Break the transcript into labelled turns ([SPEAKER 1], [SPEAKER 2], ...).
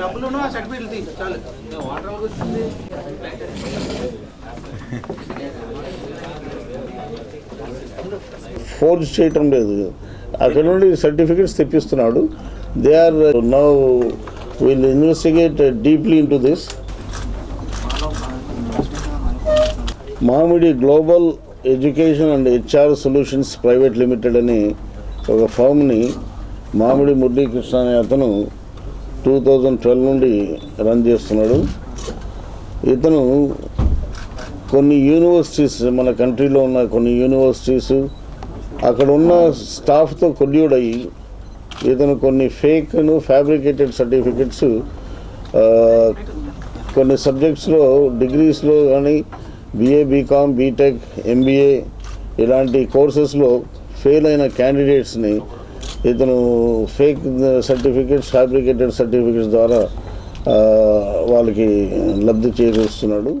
[SPEAKER 1] డబ్బులును ఆ సర్టిఫికెట్లు తీ చాలు.
[SPEAKER 2] ఫోర్జ్ చేయటం లేదు. అక్కడ నుండి certificates తెప్పిస్తున్నాడు. They are now will investigate deeply into this Mamidi global education and HR solutions private limited అని ఒక ఫామ్ని మామిడి మురళీకృష్ణ అనే అతను టూ థౌజండ్ ట్వెల్వ్ నుండి రన్ చేస్తున్నాడు. ఇతను కొన్ని యూనివర్సిటీస్ మన కంట్రీలో ఉన్న కొన్ని యూనివర్సిటీస్ అక్కడ ఉన్న స్టాఫ్తో కొల్యూడ్ అయ్యి ఇతను కొన్ని ఫేక్ను ఫ్యాబ్రికేటెడ్ సర్టిఫికెట్స్ కొన్ని సబ్జెక్ట్స్లో డిగ్రీస్లో కానీ బిఏ బీకామ్ బీటెక్ ఎంబీఏ ఇలాంటి కోర్సెస్లో ఫెయిల్ అయిన క్యాండిడేట్స్ని ఇతను ఫేక్ సర్టిఫికేట్స్ ఫ్యాబ్రికేటెడ్ సర్టిఫికేట్స్ ద్వారా వాళ్ళకి లబ్ధి చేకూరుస్తున్నాడు.